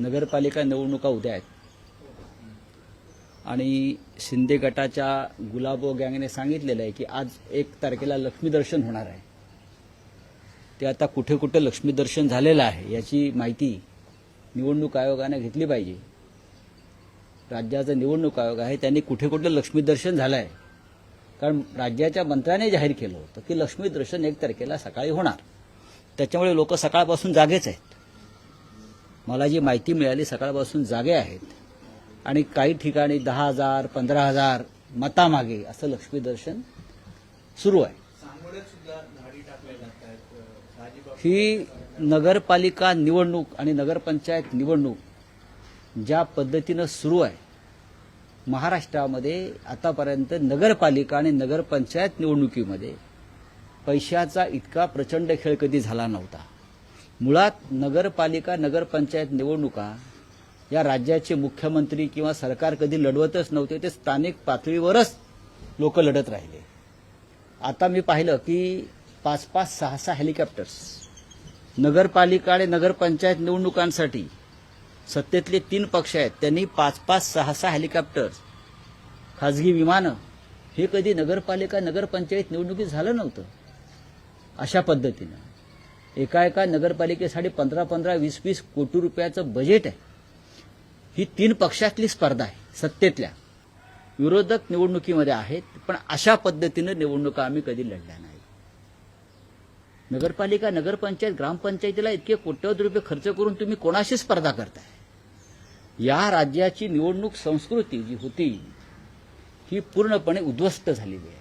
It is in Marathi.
नगरपालिका निवडणुका उद्या आहेत. आणि शिंदे गटाच्या गुलाबो गँगने सांगितलेलं आहे की आज एक तारखेला लक्ष्मीदर्शन होणार आहे. ते आता कुठे कुठे लक्ष्मीदर्शन झालेलं आहे याची माहिती निवडणूक आयोगाने घेतली पाहिजे. राज्याचा निवडणूक आयोग आहे त्यांनी कुठे कुठे लक्ष्मीदर्शन झालं आहे कारण राज्याच्या मंत्र्याने जाहीर केलं होतं की लक्ष्मीदर्शन एक तारखेला सकाळी होणार. त्याच्यामुळे लोक सकाळपासून जागेच आहेत. मला जी माहिती मिळाली सकाळपासून जागे आहेत आणि काही ठिकाणी दहा हजार पंधरा हजार मतामागे असं लक्ष्मी दर्शन सुरू आहे. ही नगरपालिका निवडणूक आणि नगरपंचायत निवडणूक ज्या पद्धतीनं सुरू आहे महाराष्ट्रामध्ये आतापर्यंत नगरपालिका आणि नगरपंचायत निवडणुकीमध्ये पैशाचा इतका प्रचंड खेळ कधी झाला नव्हता. मुळात नगरपालिका नगरपंचायत निवडणुका या राज्याचे मुख्यमंत्री किंवा सरकार कधी लढवतच नव्हते ते स्थानिक पातळीवरच लोक लढत राहिले. आता मी पाहिलं की पाच पाच सहा सहा हेलिकॉप्टर्स नगरपालिका आणि नगरपंचायत निवडणुकांसाठी सत्तेतले तीन पक्ष आहेत. त्यांनी पाच पाच सहा सहा हेलिकॉप्टर्स खाजगी विमानं हे कधी नगरपालिका नगरपंचायत निवडणुकीत झालं नव्हतं. अशा पद्धतीनं. एका एका नगरपालिकेसाठी पंधरा पंधरा वीस वीस कोटी रुपयाचं बजेट आहे. ही तीन पक्षातली स्पर्धा आहे सत्तेतल्या. विरोधक निवडणुकीमध्ये आहेत पण अशा पद्धतीनं निवडणुका आम्ही कधी लढल्या नाही नगरपालिका नगरपंचायत ग्रामपंचायतीला इतके कोट्यवधी रुपये खर्च करून तुम्ही कोणाशी स्पर्धा करताय? या राज्याची निवडणूक संस्कृती जी होती ही पूर्णपणे उद्ध्वस्त झालेली आहे.